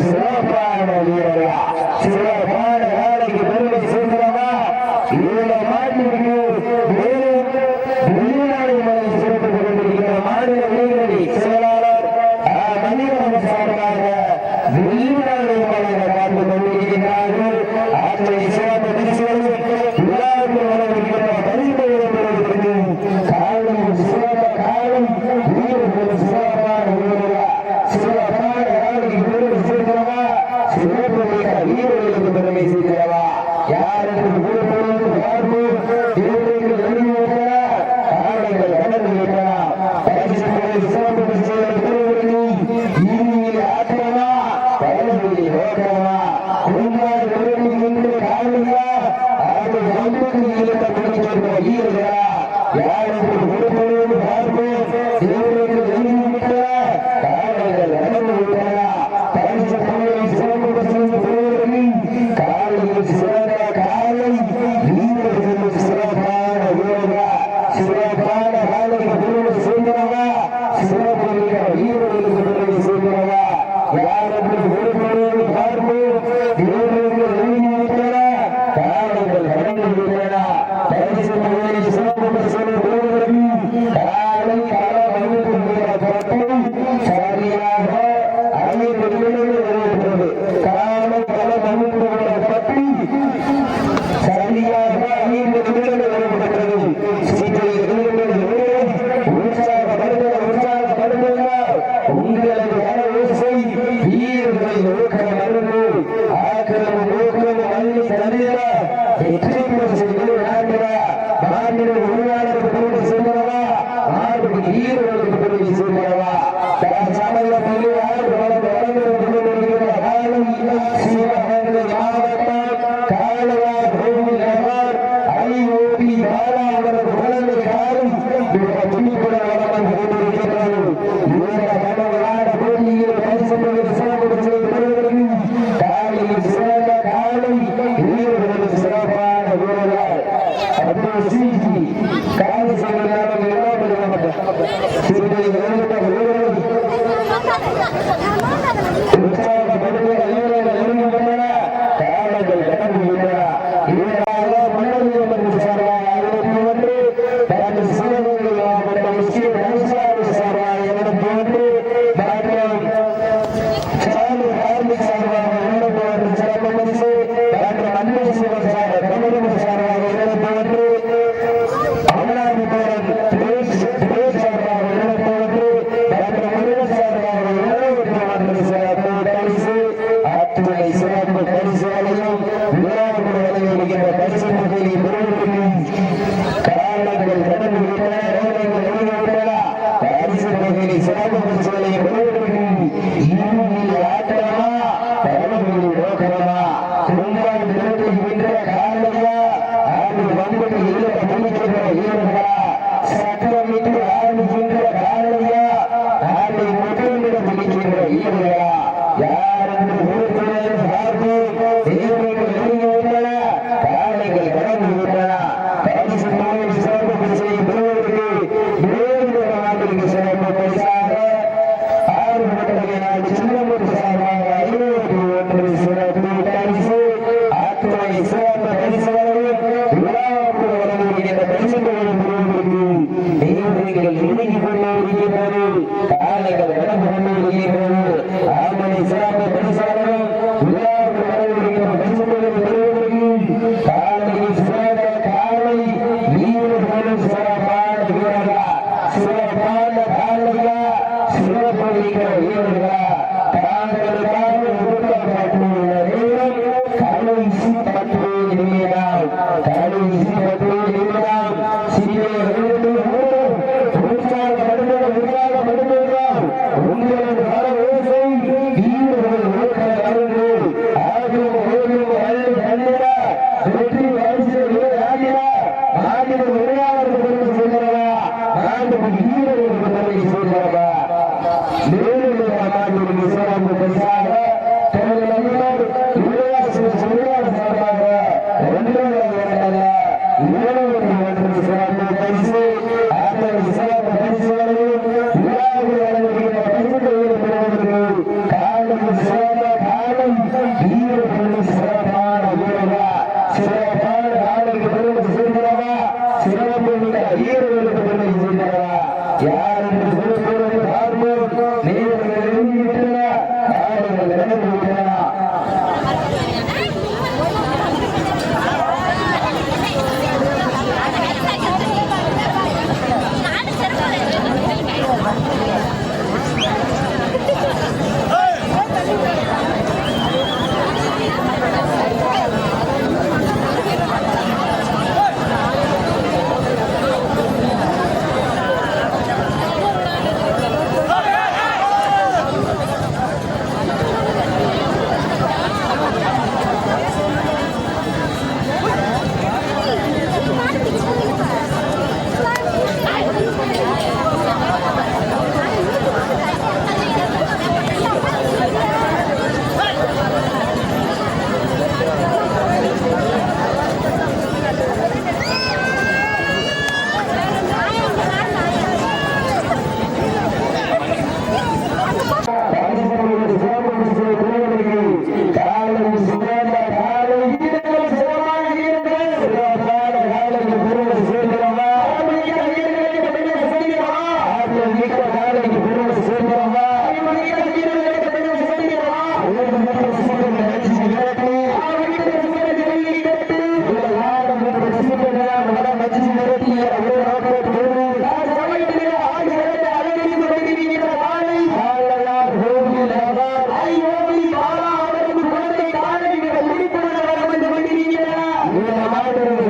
சிறப்பான வீரர்களா சிறப்பான வீரர்களா யாரும் கொடுத்து Miguel வெளியே போதும் காலைகள் இடப்பு கொண்டு வெளியே போதும் சிறந்த காலை சிறப்பான வீரர்களா சிறப்பு வீரர்களா बहुत